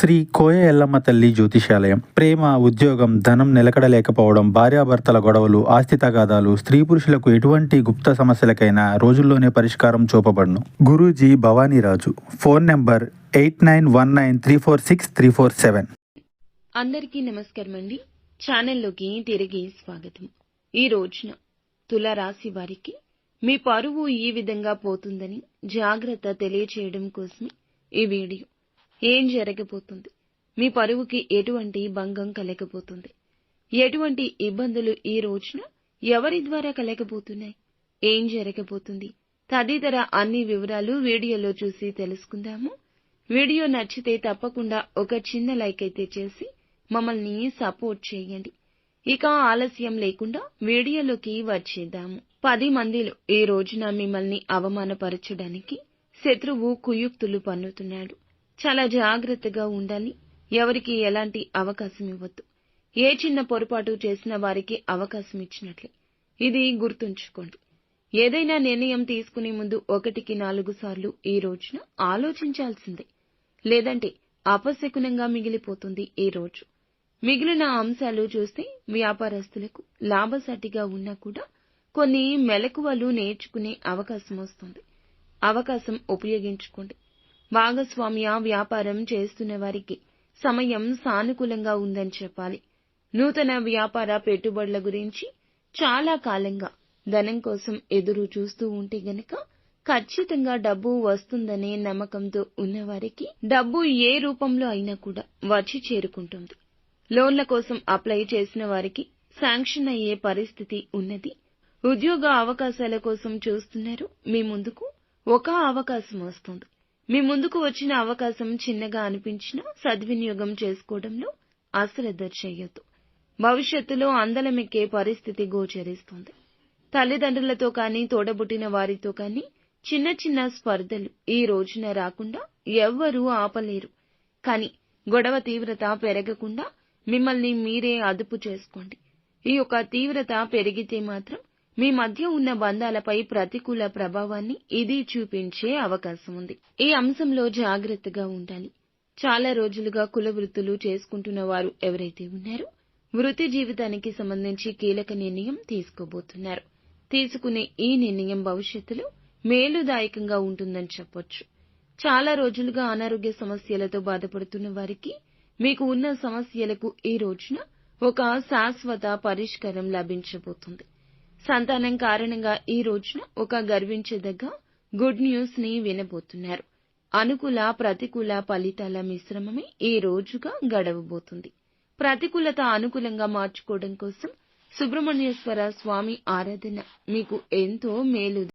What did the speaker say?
శ్రీ కోయ ఎల్లమ్మ తల్లి జ్యోతిషాలయం. ప్రేమ ఉద్యోగం ధనం నిలకడలేకపోవడం భార్యాభర్తల గొడవలు ఆస్తి తగాదాలు స్త్రీ పురుషులకు ఎటువంటి గుప్త సమస్యలకైనా రోజుల్లోనే పరిష్కారం చూపబడును. Guruji Bhavaniraju phone number eight nine one nine three four six three four seven. అందరికీ నమస్కారం అండి. ఛానల్లోకి తిరిగి స్వాగతం. ఈ రోజున తులరాశి వారికి మీ పరువు ఈ విధంగా పోతుందని జాగ్రత్త తెలియచేయడం కోసమే ఈ వీడియో. ఏం జరగబోతుంది? మీ పరువుకి ఎటువంటి భంగం కలగబోతుంది? ఎటువంటి ఇబ్బందులు ఈ రోజున ఎవరి ద్వారా కలగబోతున్నాయి? ఏం జరగబోతుంది? తదితర అన్ని వివరాలు వీడియోలో చూసి తెలుసుకుందాము. వీడియో నచ్చితే తప్పకుండా ఒక చిన్న లైక్ అయితే చేసి మమ్మల్ని సపోర్ట్ చేయండి. ఇక ఆలస్యం లేకుండా వీడియోలోకి వచ్చేద్దాము. పది మందిలో ఈ రోజున మిమ్మల్ని అవమానపరచడానికి శత్రువు కుయుక్తులు పన్నుతున్నాడు. చాలా జాగ్రత్తగా ఉండాలి. ఎవరికి ఎలాంటి అవకాశం ఇవ్వద్దు. ఏ చిన్న పొరపాటు చేసిన వారికి అవకాశం ఇచ్చినట్లే. ఇది గుర్తుంచుకోండి. ఏదైనా నిర్ణయం తీసుకునే ముందు ఒకటికి నాలుగు సార్లు ఈ రోజున ఆలోచించాల్సిందే. లేదంటే అపశకునంగా మిగిలిపోతుంది ఈ రోజు. మిగిలిన అంశాలు చూస్తే వ్యాపారస్తులకు లాభసాటిగా ఉన్నా కూడా కొన్ని మెలకువలు నేర్చుకునే అవకాశం వస్తుంది. అవకాశం ఉపయోగించుకోండి. భాగస్వామ్య వ్యాపారం చేస్తున్న వారికి సమయం సానుకూలంగా ఉందని చెప్పాలి. నూతన వ్యాపార పెట్టుబడుల గురించి చాలా కాలంగా ధనం కోసం ఎదురు చూస్తూ ఉంటే గనక ఖచ్చితంగా డబ్బు వస్తుందనే నమ్మకంతో ఉన్నవారికి డబ్బు ఏ రూపంలో అయినా కూడా వచ్చి చేరుకుంటుంది. లోన్ల కోసం అప్లై చేసిన వారికి శాంక్షన్ అయ్యే పరిస్థితి ఉన్నది. ఉద్యోగ అవకాశాల కోసం చూస్తున్నారు. మీ ముందుకు ఒక అవకాశం వస్తుంది. మీ ముందుకు వచ్చిన అవకాశం చిన్నగా అనిపించినా సద్వినియోగం చేసుకోవడంలో అశ్రద్ధ చేయొద్దు భవిష్యత్తులో అందలమెక్కే పరిస్థితి గోచరిస్తుంది. తల్లిదండ్రులతో కానీ తోడబుట్టిన వారితో కానీ చిన్న చిన్న స్పర్ధలు ఈ రోజున రాకుండా ఎవ్వరూ ఆపలేరు. కానీ గొడవ తీవ్రత పెరగకుండా మిమ్మల్ని మీరే అదుపు చేసుకోండి. ఈ యొక్క తీవ్రత పెరిగితే మాత్రం మీ మధ్య ఉన్న బంధాలపై ప్రతికూల ప్రభావాన్ని ఇది చూపించే అవకాశం ఉంది. ఈ అంశంలో జాగ్రత్తగా ఉండాలి. చాలా రోజులుగా కుల వృత్తులు చేసుకుంటున్న వారు ఎవరైతే ఉన్నారో వృత్తి జీవితానికి సంబంధించి కీలక నిర్ణయం తీసుకోబోతున్నారు. తీసుకునే ఈ నిర్ణయం భవిష్యత్తులో మేలుదాయకంగా ఉంటుందని చెప్పొచ్చు. చాలా రోజులుగా అనారోగ్య సమస్యలతో బాధపడుతున్న వారికి మీకు ఉన్న సమస్యలకు ఈ రోజున ఒక శాశ్వత పరిష్కారం లభించబోతుంది. సంతానం కారణంగా ఈ రోజున ఒక గర్వించదగ్గ గుడ్ న్యూస్ని వినబోతున్నారు. అనుకూల ప్రతికూల ఫలితాల మిశ్రమమే ఈ రోజుగా గడవబోతుంది. ప్రతికూలత అనుకూలంగా మార్చుకోవడం కోసం సుబ్రహ్మణ్యేశ్వర స్వామి ఆరాధన మీకు ఎంతో మేలు